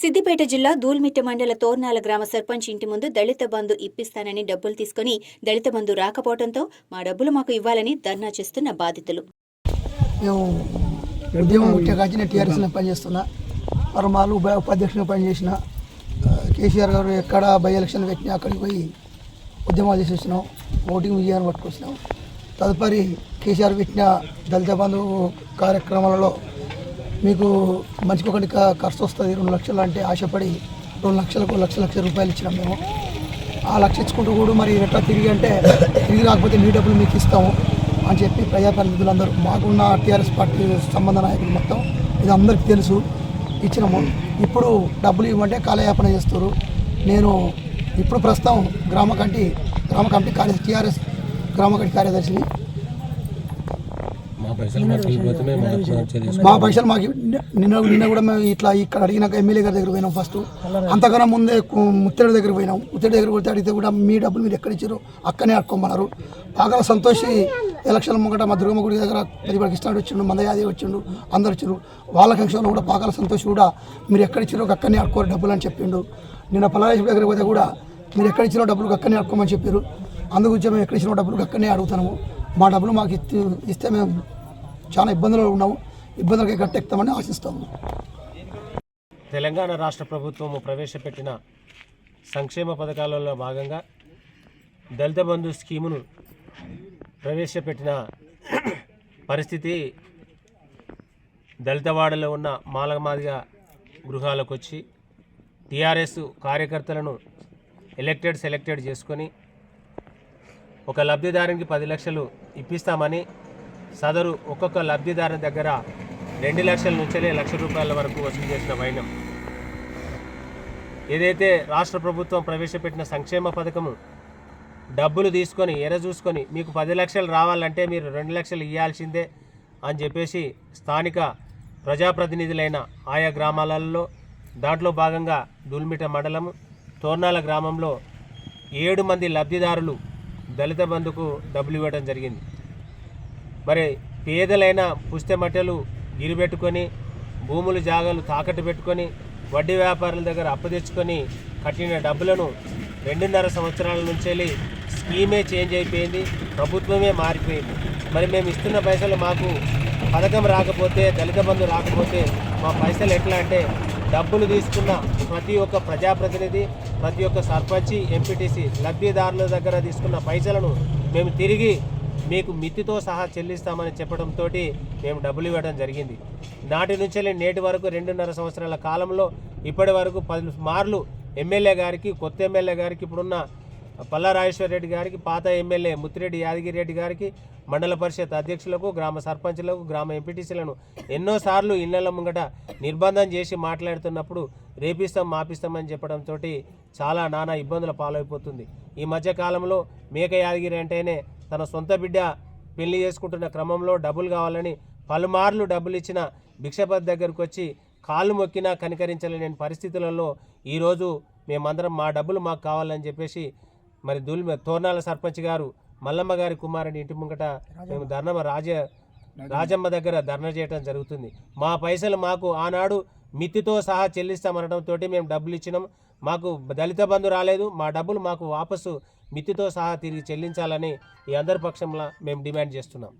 సిద్దిపేట జిల్లా దూల్మిట్ట మండల తోర్నాల గ్రామ సర్పంచ్ ఇంటి ముందు దళిత బంధు ఇప్పిస్తానని డబ్బులు తీసుకుని దళిత బంధు రాకపోవడంతో మా డబ్బులు మాకు ఇవ్వాలని ధర్నా చేస్తున్న బాధితులు. మేము ఉద్యమం పుట్టాక టీఆర్ఎస్లో పనిచేస్తున్నా పరమాలు ఉప పనిచేసిన కేసీఆర్ గారు ఎక్కడ బై ఎలక్షన్ పెట్టినా అక్కడికి పోయి ఉద్యమాలు చేసి వచ్చినాం ఓటింగ్ విజయాన్ని పట్టుకొచ్చినాం. తదుపరి కేసీఆర్ పెట్టిన దళిత బంధు కార్యక్రమాలలో మీకు మంచికి ఒకటి ఖర్చు వస్తుంది రెండు లక్షలు అంటే ఆశపడి రెండు లక్షలకు లక్ష లక్ష రూపాయలు ఇచ్చినాం మేము. ఆ లక్ష ఇచ్చుకుంటూ కూడా మరి ఎట్లా తిరిగి అంటే తిరిగి రాకపోతే మీ డబ్బులు మీకు ఇస్తాము అని చెప్పి ప్రజాప్రతినిధులందరూ మాకున్న టీఆర్ఎస్ పార్టీ సంబంధ నాయకులు మొత్తం ఇది అందరికీ తెలుసు ఇచ్చినాము. ఇప్పుడు డబ్బులు ఇవ్వమంటే కాలయాపన చేస్తారు. నేను ఇప్పుడు ప్రస్తుతం గ్రామ కంటి గ్రామ కమిటీ కార్య టీఆర్ఎస్ గ్రామ కమిటీ కార్యదర్శిని మా పైసలు మాకు వెళ్ళిపోతే మేము ఆత్మహత్య చేసుకుంటాం మా పైసలు మాకు నిన్న నిన్న కూడా మేము ఇట్లా ఇక్కడ అడిగినాక ఎమ్మెల్యే గారి దగ్గర పోయినాం ఫస్ట్ అంతకన్నా ముందే ముత్తడి దగ్గర పోయినాం. ముత్తడి దగ్గర పోతే అడిగితే కూడా మీ డబ్బులు మీరు ఎక్కడ ఇచ్చారు అక్కనే అడుకోమన్నారు బాగా సంతోషి ఎలక్షన్ ముంగట మా దుర్గమ్మ గుడి దగ్గర పెరిబడి కృష్ణాడు వచ్చిండు మందయాది వచ్చిండు అందరు వచ్చారు వాళ్ళ ఫంక్షన్లో కూడా పాకాల సంతోష్ కూడా మీరు ఎక్కడ ఇచ్చారో అక్కడనే అడుకోరు డబ్బులు అని చెప్పిండు. నిన్న పలారేశ్వరి దగ్గర పోతే కూడా మీరు ఎక్కడ ఇచ్చినా డబ్బులు అక్కడనే అడుకోమని చెప్పారు అందుకు మేము ఎక్కడ ఇచ్చిన డబ్బులు అక్కడనే అడుగుతున్నాము. మా డబ్బులు మాకు ఇస్తే మేము చాలా ఇబ్బందులు ఉన్నాము. ఇబ్బందులకి గట్టెక్తామని ఆశిస్తాము. తెలంగాణ రాష్ట్ర ప్రభుత్వము ప్రవేశపెట్టిన సంక్షేమ పథకాలలో భాగంగా దళిత బంధు స్కీమును ప్రవేశపెట్టిన పరిస్థితి దళితవాడలో ఉన్న మాలగమాదిగా గృహాలకు వచ్చి టీఆర్ఎస్ కార్యకర్తలను ఎలక్టెడ్ సెలెక్టెడ్ చేసుకొని ఒక లబ్ధిదారునికి పది లక్షలు ఇప్పిస్తామని సదరు ఒక్కొక్క లబ్ధిదారుని దగ్గర రెండు లక్షల నుంచే లక్ష రూపాయల వరకు వసూలు చేసిన వైనం. ఏదైతే రాష్ట్ర ప్రభుత్వం ప్రవేశపెట్టిన సంక్షేమ పథకము డబ్బులు తీసుకొని ఎర చూసుకొని మీకు పది లక్షలు రావాలంటే మీరు రెండు లక్షలు ఇవ్వాల్సిందే అని చెప్పేసి స్థానిక ప్రజాప్రతినిధులైన ఆయా గ్రామాలలో దాంట్లో భాగంగా దుల్మిట మండలము తోర్నాల గ్రామంలో ఏడు మంది లబ్ధిదారులు దళిత బంధుకు డబ్బులు ఇవ్వడం జరిగింది. మరి పేదలైన పుస్తెమట్టెలు గిరిబెట్టుకొని భూములు జాగాలు తాకట్టు పెట్టుకొని వడ్డీ వ్యాపారుల దగ్గర అప్పు తెచ్చుకొని కట్టిన డబ్బులను రెండున్నర సంవత్సరాల నుంచి స్కీమే చేంజ్ అయిపోయింది ప్రభుత్వమే మారిపోయింది. మరి మేము ఇస్తున్న పైసలు మాకు పథకం రాకపోతే దళిత బంధు రాకపోతే మా పైసలు ఎట్లా అంటే డబ్బులు తీసుకున్న ప్రతి ఒక్క ప్రజాప్రతినిధి ప్రతి ఒక్క సర్పంచి ఎంపీటీసీ లబ్ధిదారుల దగ్గర తీసుకున్న పైసలను మేము తిరిగి మీకు మితితో సహా చెల్లిస్తామని చెప్పడంతో మేము డబ్బులు ఇవ్వడం జరిగింది. నాటి నుంచి నేటి వరకు రెండున్నర సంవత్సరాల కాలంలో ఇప్పటి వరకు పది మార్లు ఎమ్మెల్యే గారికి కొత్త ఎమ్మెల్యే గారికి ఇప్పుడున్న పల్లారాజేశ్వర రెడ్డి గారికి పాత ఎమ్మెల్యే ముత్తిరెడ్డి యాదగిరి రెడ్డి గారికి మండల పరిషత్ అధ్యక్షులకు గ్రామ సర్పంచులకు గ్రామ ఎంపీటీసీలను ఎన్నోసార్లు ఇళ్ళ ముంగట నిర్బంధం చేసి మాట్లాడుతున్నప్పుడు రేపిస్తాం మాపిస్తామని చెప్పడంతో చాలా నానా ఇబ్బందుల పాలైపోతుంది. ఈ మధ్య కాలంలో మేక యాదగిరి అంటేనే తన సొంత బిడ్డ పెళ్ళి చేసుకుంటున్న క్రమంలో డబ్బులు కావాలని పలుమార్లు డబ్బులు ఇచ్చిన భిక్షపతి దగ్గరకు వచ్చి కాళ్ళు మొక్కినా కనికరించలేని పరిస్థితులలో ఈరోజు మేమందరం మా డబ్బులు మాకు కావాలని చెప్పేసి మరి దుల్ తోర్నాల సర్పంచ్ గారు మల్లమ్మ గారి కుమారుని ఇంటి ముంగట మేము ధర్నమ్మ రాజ రాజమ్మ దగ్గర ధర్నా చేయడం జరుగుతుంది. మా పైసలు మాకు ఆనాడు మితితో సహా చెల్లిస్తామనడంతో మేము డబ్బులు ఇచ్చినాం. మాకు దళిత బంధు రాలేదు. మా డబ్బులు మాకు వాపసు మితితో సహా తిరిగి చెల్లించాలని ఈ అందరి పక్షంలో మేము డిమాండ్ చేస్తున్నాం.